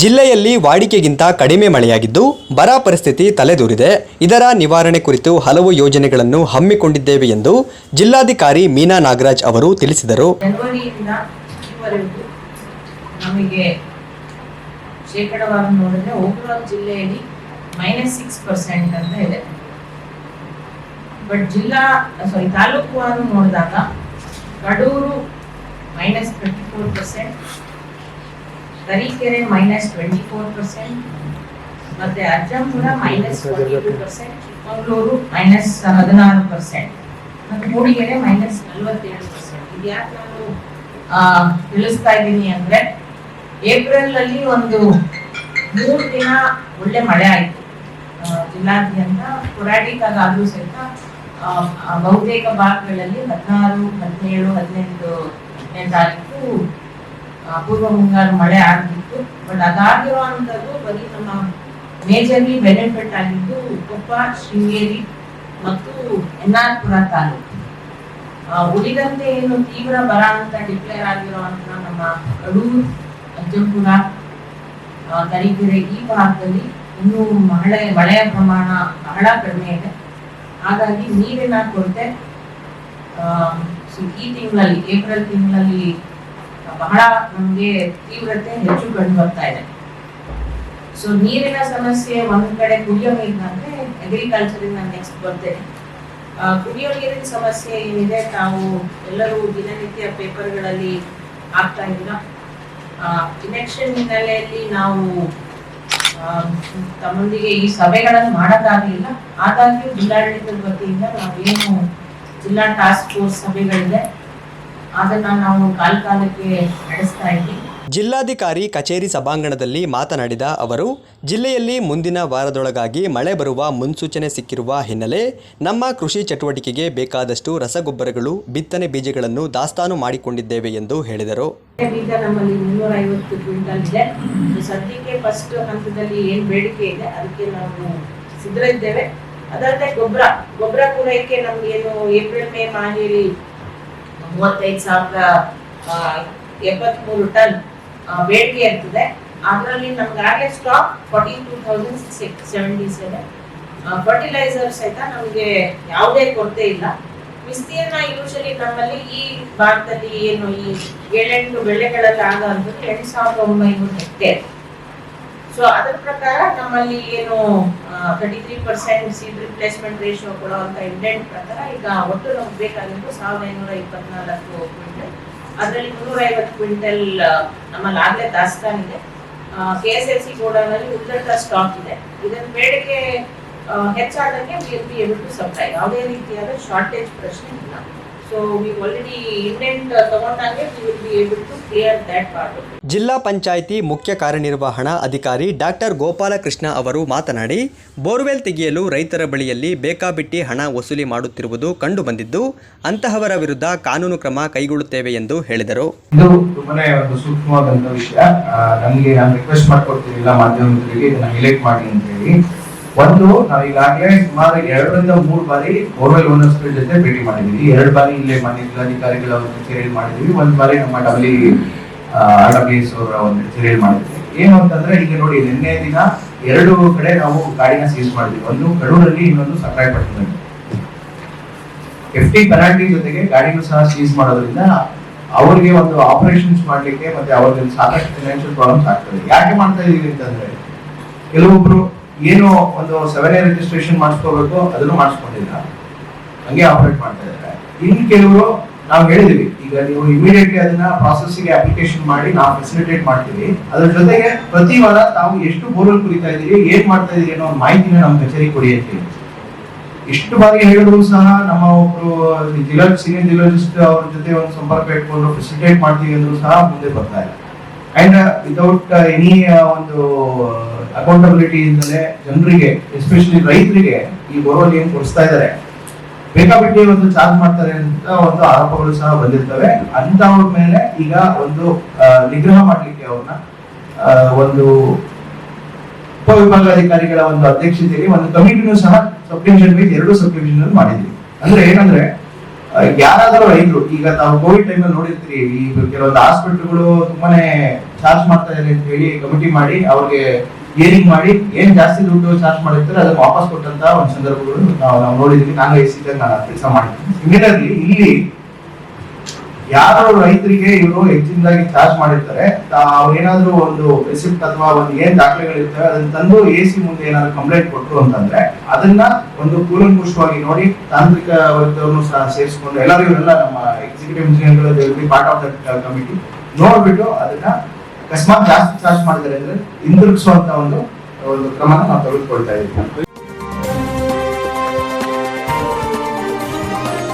ಜಿಲ್ಲೆಯಲ್ಲಿ ವಾಡಿಕೆಗಿಂತ ಕಡಿಮೆ ಮಳೆಯಾಗಿದ್ದು, ಬರ ಪರಿಸ್ಥಿತಿ ತಲೆದೂರಿದೆ. ಇದರ ನಿವಾರಣೆ ಕುರಿತು ಹಲವು ಯೋಜನೆಗಳನ್ನು ಹಮ್ಮಿಕೊಂಡಿದ್ದೇವೆ ಎಂದು ಜಿಲ್ಲಾಧಿಕಾರಿ ಮೀನಾ ನಾಗರಾಜ್ ಅವರು ತಿಳಿಸಿದರು. ಜಿಲ್ಲೆಯಲ್ಲಿ ಅಂತ ಇದೆ. ಬಟ್ ಜಿಲ್ಲಾ ಸಾರಿ ತಾಲೂಕುಗಳನ್ನು ನೋಡಿದಾಗ Kadur minus twenty four percent Tarikere minus twenty four percent ಮತ್ತೆ Ajjampura minus percent Chikkamagaluru minus ಹದಿನಾರು ಪರ್ಸೆಂಟ್ ಮತ್ತೆ ಮೂಡಿಗೆರೆ ಮೈನಸ್ ನಲ್ವತ್ತೇಳು ಪರ್ಸೆಂಟ್ ಇದು ಯಾಕೆ ನಾನು ತಿಳಿಸ್ತಾ ಇದ್ದೀನಿ ಅಂದ್ರೆ ಏಪ್ರಿಲ್ ಅಲ್ಲಿ ಒಂದು ಮೂರು ದಿನ ಒಳ್ಳೆ ಮಳೆ ಆಯ್ತು. ಜಿಲ್ಲಾದ್ಯಂತ ಆದ್ರೂ ಸಹಿತ ಬಹುತೇಕ ಭಾಗಗಳಲ್ಲಿ ಹದಿನಾರು, ಹದಿನೇಳು ಹದಿನೆಂಟು ತಾರೀಕು ಆ, ಪೂರ್ವ ಮುಂಗಾರು ಮಳೆ ಆಗಿತ್ತು ಬಟ್ ಅದಾಗಿರುವಂತದ್ದು ಬರೀ ನಮ್ಮ ಮೇಜರ್ಲಿ ಬೆನಿಫಿಟ್ ಆಗಿದ್ದು ಕೊಪ್ಪ ಶೃಂಗೇರಿ ಮತ್ತು ಎನ್ ಆರ್ ಪುರ ತಾಲೂಕು ಉಳಿದಂತೆ ಏನು ತೀವ್ರ ಬರ ಅಂತ ಡಿಕ್ಲೇರ್ ಆಗಿರುವಂತ ನಮ್ಮ ಕಡೂರು ಅಜ್ಜಂಪುರ ತರೀಕೆರೆ ಈ ಭಾಗದಲ್ಲಿ ಇನ್ನೂ ಮಳೆ ಮಳೆಯ ಪ್ರಮಾಣ ಬಹಳ ಕಡಿಮೆ ಇದೆ. ಹಾಗಾಗಿ ನೀರಿನ ಕೊರತೆ ಈ ತಿಂಗಳಲ್ಲಿ ಏಪ್ರಿಲ್ ತಿಂಗಳಲ್ಲಿ ಬಹಳ ನಮ್ಗೆ ತೀವ್ರತೆ ಹೆಚ್ಚು ಕಂಡು ಬರ್ತಾ ಇದೆ. ಸೊ ನೀರಿನ ಸಮಸ್ಯೆ ಒಂದ್ ಕಡೆ ಕುಡಿಯೋ ನೀರಿನಂದ್ರೆ ಅಗ್ರಿಕಲ್ಚರ್ ಇಂದ ನೆಕ್ಸ್ಟ್ ಬರ್ತೇನೆ ಕುಡಿಯೋ ನೀರಿನ ಸಮಸ್ಯೆ ಏನಿದೆ ತಾವು ಎಲ್ಲರೂ ದಿನನಿತ್ಯ ಪೇಪರ್ಗಳಲ್ಲಿ ಆಗ್ತಾ ಇಲ್ಲ ಇಲೆಕ್ಷನ್ ಹಿನ್ನೆಲೆಯಲ್ಲಿ ನಾವು ತಮ್ಮೊಂದಿಗೆ ಈ ಸಭೆಗಳನ್ನು ಮಾಡಕ್ಕಾಗಲಿಲ್ಲ. ಆದಾಗ್ಯೂ ಜಿಲ್ಲಾಡಳಿತದ ವತಿಯಿಂದ ನಾವೇನು ಜಿಲ್ಲಾ ಟಾಸ್ಕ್ ಫೋರ್ಸ್ ಸಭೆಗಳಿದೆ. ಅದನ್ನ ನಾವು ಕಾಲ ಕಾಲಕ್ಕೆ ನಡೆಸ್ತಾ ಇದ್ದೀವಿ. ಜಿಲ್ಲಾಧಿಕಾರಿ ಕಚೇರಿ ಸಭಾಂಗಣದಲ್ಲಿ ಮಾತನಾಡಿದ ಅವರು ಜಿಲ್ಲೆಯಲ್ಲಿ ಮುಂದಿನ ವಾರದೊಳಗಾಗಿ ಮಳೆ ಬರುವ ಮುನ್ಸೂಚನೆ ಸಿಕ್ಕಿರುವ ಹಿನ್ನೆಲೆ ನಮ್ಮ ಕೃಷಿ ಚಟುವಟಿಕೆಗೆ ಬೇಕಾದಷ್ಟು ರಸಗೊಬ್ಬರಗಳು ಬಿತ್ತನೆ ಬೀಜಗಳನ್ನು ದಾಸ್ತಾನು ಮಾಡಿಕೊಂಡಿದ್ದೇವೆ ಎಂದು ಹೇಳಿದರು. ಬೀಜ ನಮ್ಮಲ್ಲಿ ಮುನ್ನೂರ ಐವತ್ತು ಕ್ವಿಂಟಲ್ ಇದೆ. ಸದ್ಯಕ್ಕೆ ಫಸ್ಟ್ ಹಂತದಲ್ಲಿ ಏನ್ ಬೇಡಿಕೆ ಇದೆ ಅದಕ್ಕೆ ನಾವು ಸಿದ್ಧರಿದ್ದೇವೆ. ಅದಲ್ಲದೆ ಗೊಬ್ಬರ ಗೊಬ್ಬರ ಪೂರೈಕೆ ಏನು ಏಪ್ರಿಲ್ ಮೇ ಮಾಹೇಲಿ ಮೂವತ್ತೈದು ಸಾವಿರದ ಎಪ್ಪತ್ಮೂರು ಟನ್ ಬೇಡಿಕೆ ಇರ್ತದೆ. ಅದರಲ್ಲಿ ನಮ್ಗಾಗಲೇ stock forty two thousand six seventy seven fertiliser ಸಹಿತ ನಮಗೆ ಯಾವುದೇ ಕೊರತೆ ಇಲ್ಲ. ವಿಸ್ತೀರ್ಣ ಯೂಶಲಿ ನಮ್ಮಲ್ಲಿ ಈ ಭಾಗದಲ್ಲಿ ಏನು ಈ ಏಳೆಂಟು ಬೆಳೆಗಳಲ್ಲಿ ಆಗುವಂಥದ್ದು ಎಂಟು ಸಾವಿರದ ಒಂಬೈನೂರು ಹೆಕ್ಟೇರ್. ಸೊ ಅದರ ಪ್ರಕಾರ ನಮ್ಮಲ್ಲಿ ಏನು thirty three percent seed replacement ratio ಕೊಡುವಂತ ಇಂಡೆಂಟ್ ಪ್ರಕಾರ ಈಗ ಒಟ್ಟು ನಮ್ಗೆ ಬೇಕಾಗಿದ್ದು ಸಾವಿರದ ಐನೂರ ಇಪ್ಪತ್ನಾಲ್ಕು ಕ್ವಿಂಟಲ್ ಅದರಲ್ಲಿ ಮುನ್ನೂರ ಐವತ್ತು ಕ್ವಿಂಟಲ್ ನಮ್ಮಲ್ಲಿ ಆಗಲೇ ದಾಸ್ತಾನ್ ಇದೆ. ಕೆ ಎಸ್ ಎಲ್ ಸಿ ಗೋಡೌನಲ್ಲಿ ಉದ್ದಂತ ಸ್ಟಾಕ್ ಇದೆ. ಇದನ್ನ ಬೇಡಿಕೆ ಹೆಚ್ಚಾದಂಗೆ ಬಿ ಏಬಲ್ ಟು ಸಪ್ಲೈ ಯಾವುದೇ ರೀತಿಯಾದ ಶಾರ್ಟೇಜ್ ಪ್ರಶ್ನೆ ಇಲ್ಲ. ಜಿಲ್ಲಾ ಪಂಚಾಯಿತಿ ಮುಖ್ಯ ಕಾರ್ಯನಿರ್ವಹಣಾ ಅಧಿಕಾರಿ ಡಾಕ್ಟರ್ ಗೋಪಾಲಕೃಷ್ಣ ಅವರು ಮಾತನಾಡಿ ಬೋರ್ವೆಲ್ ತೆಗೆಯಲು ರೈತರ ಬಳಿಯಲ್ಲಿ ಬೇಕಾಬಿಟ್ಟಿ ಹಣ ವಸೂಲಿ ಮಾಡುತ್ತಿರುವುದು ಕಂಡುಬಂದಿದ್ದು ಅಂತಹವರ ವಿರುದ್ಧ ಕಾನೂನು ಕ್ರಮ ಕೈಗೊಳ್ಳುತ್ತೇವೆ ಎಂದು ಹೇಳಿದರು. ಇದು ತುಂಬಾನೇ ಒಂದು ಸೂಕ್ಷ್ಮವಾದಂತ ವಿಷಯ. ಒಂದು, ನಾವು ಈಗಾಗಲೇ ಸುಮಾರು ಎರಡರಿಂದ ಮೂರು ಬಾರಿ ಬೋರ್ವೆಲ್ ಓನರ್ಸ್ ಜೊತೆ ಭೇಟಿ ಮಾಡಿದೀವಿ ಎರಡು ಬಾರಿ ಇಲ್ಲೇ ಮಾನ್ಯ ಜಿಲ್ಲಾಧಿಕಾರಿಗಳ ಒಂದು ಕಚೇರಿಯಲ್ಲಿ ಮಾಡಿದೀವಿ ಒಂದು ಬಾರಿ ನಮ್ಮ ಡಬ್ಲಿ ಆರ್ ಅವರ ಒಂದು ಕಚೇರಿಯಲ್ಲಿ ಮಾಡಿದ್ವಿ ಏನು ಅಂತಂದ್ರೆ, ಈಗ ನೋಡಿ, ನಿನ್ನೆ ದಿನ ಎರಡು ಕಡೆ ನಾವು ಗಾಡಿನ ಸೀಸ್ ಮಾಡಿದ್ವಿ ಒಂದು ಕಡೂರಲ್ಲಿ, ಇನ್ನೊಂದು ಸಕ್ರಾಯಪಟ್ಟಣದಲ್ಲಿ ಎಫ್ ಟಿ ಪೆನಾಲ್ಟಿ ಜೊತೆಗೆ ಗಾಡಿನೂ ಸಹ ಸೀಸ್ ಮಾಡೋದ್ರಿಂದ ಅವರಿಗೆ ಒಂದು ಆಪರೇಷನ್ಸ್ ಮಾಡ್ಲಿಕ್ಕೆ ಮತ್ತೆ ಅವ್ರಿಗೆ ಸಾಕಷ್ಟು ಫೈನಾನ್ಷಿಯಲ್ ಪ್ರಾಬ್ಲಮ್ಸ್ ಆಗ್ತದೆ. ಯಾಕೆ ಮಾಡ್ತಾ ಇದೀವಿ ಅಂತಂದ್ರೆ, ಕೆಲವೊಬ್ರು ಏನು ಒಂದು ಸೆವೆನ್ ರಿಜಿಸ್ಟ್ರೇಷನ್ ಮಾಡಿಸ್ಕೋಬೇಕು ಅದನ್ನು ಮಾಡಿಸ್ಕೊಂಡಿಲ್ಲ. ಹಂಗೆ ಆಪರೇಟ್ ಮಾಡ್ತಾ ಇದ್ದಾರೆ. ಇನ್ನು ಕೆಲವರು, ನಾವು ಹೇಳಿದೀವಿ ಈಗ ನೀವು ಇಮಿಡಿಯೇಟ್ಲಿ ಅದನ್ನ ಪ್ರಾಸೆಸ್ಗೆ ಅಪ್ಲಿಕೇಶನ್ ಮಾಡಿ, ನಾವು ಫೆಸಿಲಿಟೇಟ್ ಮಾಡ್ತೀವಿ. ಅದ್ರ ಜೊತೆಗೆ ಪ್ರತಿ ವಾರ ತಾವು ಎಷ್ಟು ಬೋರ್ವೆಲ್ ಕುರಿತಾ ಇದ್ದೀರಿ ಏನ್ ಮಾಡ್ತಾ ಇದೀರಿ ಅನ್ನೋ ಮಾಹಿತಿನ ನಮ್ಮ ಕಚೇರಿ ಕೊಡಿಯತ್ತೆ ಇಷ್ಟು ಬಾರಿ ಹೇಳಿದ್ರು ಸಹ ನಮ್ಮ ಒಬ್ರು ಜಿಲ್ಲಾ ಸೀನಿಯರ್ ಜಿಲ್ಲಾಜಿಸ್ಟ್ ಅವ್ರ ಜೊತೆ ಒಂದು ಸಂಪರ್ಕ ಇಟ್ಕೊಂಡು ಫೆಸಿಲಿಟೇಟ್ ಮಾಡ್ತೀವಿ ಅಂದ್ರು ಸಹ ಮುಂದೆ ಬರ್ತಾ ಇಲ್ಲ. ಅಂಡ್ ವಿತೌಟ್ ಎನಿ ಒಂದು ಅಕೌಂಟಬಿಲಿಟಿ ಇಂದಲೇ ಜನರಿಗೆ ಎಸ್ಪೆಷಲಿ ರೈತರಿಗೆ ಈ ಬೋರ್ವೆಲ್ ಏನು ಕೊಡಿಸ್ತಾ ಇದ್ದಾರೆ ಬೇಕಾಬಿಟ್ಟಿ ಒಂದು ಚಾರ್ಜ್ ಮಾಡ್ತಾರೆ ಅಂತ ಒಂದು ಆರೋಪಗಳು ಸಹ ಬಂದಿರ್ತವೆ. ಅಂತವ್ರ ಮೇಲೆ ಈಗ ಒಂದು ನಿಗ್ರಹ ಮಾಡ್ಲಿಕ್ಕೆ ಅವ್ರನ್ನ ಒಂದು ಉಪವಿಭಾಗಾಧಿಕಾರಿಗಳ ಒಂದು ಅಧ್ಯಕ್ಷತೆಯಲ್ಲಿ ಒಂದು ಕಮಿಟಿನೂ ಸಹ ಸಬ್ ಡಿವಿಷನ್ ಎರಡು ಸಬ್ ಡಿವಿಷನ್ ಮಾಡಿದ್ವಿ. ಅಂದ್ರೆ ಏನಂದ್ರೆ ಯಾರಾದರೂ ರೈತರು, ಈಗ ನಾವು ಕೋವಿಡ್ ಟೈಮ್ ನೋಡಿರ್ತೀರಿ, ಈ ಕೆಲವೊಂದು ಹಾಸ್ಪಿಟಲ್ಗಳು ತುಂಬಾನೇ ಚಾರ್ಜ್ ಮಾಡ್ತಾ ಇದ್ದಾರೆ ಅಂತ ಹೇಳಿ ಕಮಿಟಿ ಮಾಡಿ ಅವ್ರಿಗೆ ಏನಿಂಗ್ ಮಾಡಿ, ಏನ್ ಜಾಸ್ತಿ ದುಡ್ಡು ಚಾರ್ಜ್ ಮಾಡಿರ್ತಾರೆ, ಅದಕ್ಕೆ ವಾಪಸ್ ಕೊಟ್ಟಂತ ಒಂದು ಸಂದರ್ಭಗಳು ನಾವು ನಾವು ನೋಡಿದ್ವಿ. ನಾನು ಎಸ್ ನಾನು ಕೆಲಸ ಮಾಡಿದ್ದೀನಿ ಸಿಮಿಲರ್ಲಿ ಇಲ್ಲಿ ಯಾರು ರೈತರಿಗೆ ಇವರು ಹೆಚ್ಚಿನದಾಗಿ ಚಾರ್ಜ್ ಮಾಡಿರ್ತಾರೆ. ಏನಾದ್ರು ಒಂದು ರಿಸಿಪ್ಟ್ ಅಥವಾ ಒಂದು ಏನ್ ದಾಖಲೆಗಳಿರ್ತವೆ, ಅದನ್ನ ತಂದು ಎ ಸಿ ಮುಂದೆ ಏನಾದ್ರು ಕಂಪ್ಲೇಂಟ್ ಕೊಟ್ಟರು ಅಂತಂದ್ರೆ, ಅದನ್ನ ಒಂದು ಕೂಲಂಕುಷವಾಗಿ ನೋಡಿ ತಾಂತ್ರಿಕ ವರ್ಗದವ್ರನ್ನು ಸಹ ಸೇರಿಸ್ಕೊಂಡು, ಎಲ್ಲರೂ ಇವರೆಲ್ಲ ನಮ್ಮ ಎಕ್ಸಿಕ್ಯೂಟಿವ್ ಇಂಜಿನಿಯರ್ಗಳು ಪಾರ್ಟ್ ಆಫ್ ದಟ್ ಕಮಿಟಿ ನೋಡ್ಬಿಟ್ಟು ಅದನ್ನ ಅಕಸ್ಮಾತ್ ಜಾಸ್ತಿ ಚಾರ್ಜ್ ಮಾಡಿದ್ದಾರೆ ಅಂದ್ರೆ ಹಿಂದಿರುಗಿಸುವಂತ ಒಂದು ಒಂದು ಕ್ರಮನ ನಾವು ತೆಗೆದುಕೊಳ್ತಾ ಇದ್ದೀವಿ.